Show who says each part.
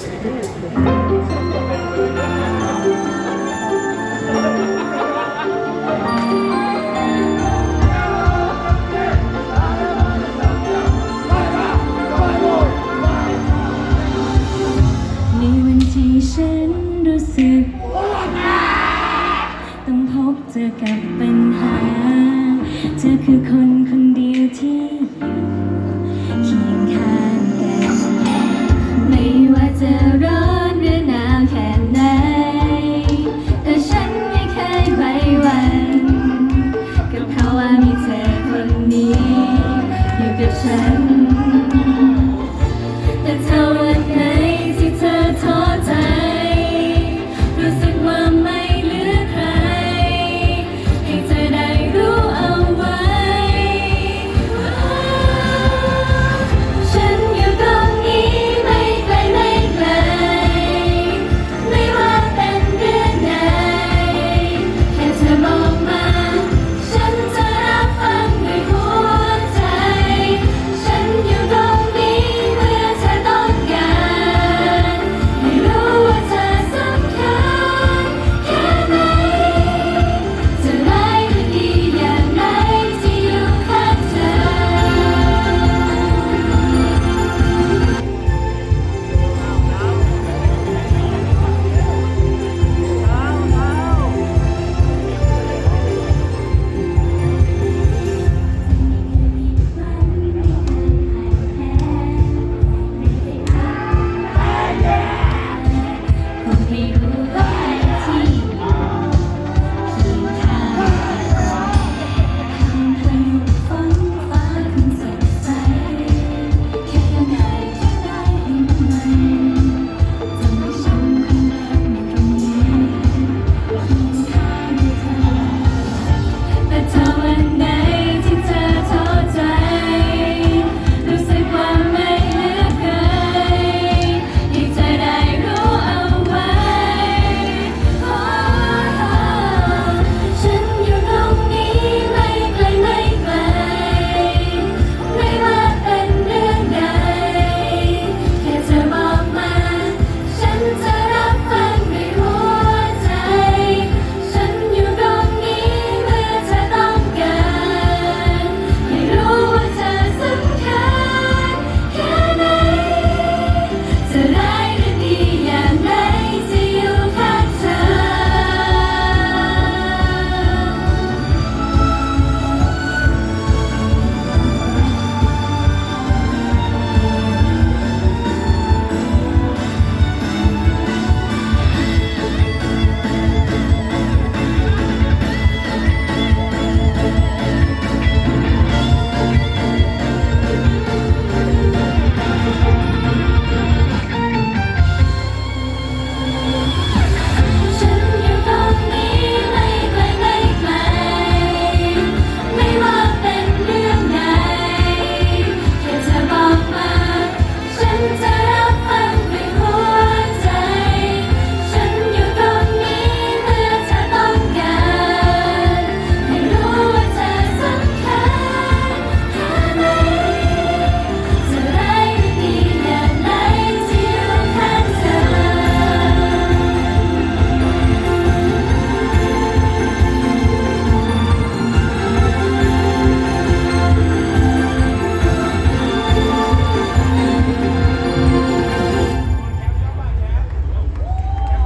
Speaker 1: ในวันที่ฉันรู้สึก ต้องพบเจอกับปัญหา เธอคือคนคน ว่ามีเธอคนนี้ อยู่กับฉัน แต่เธอ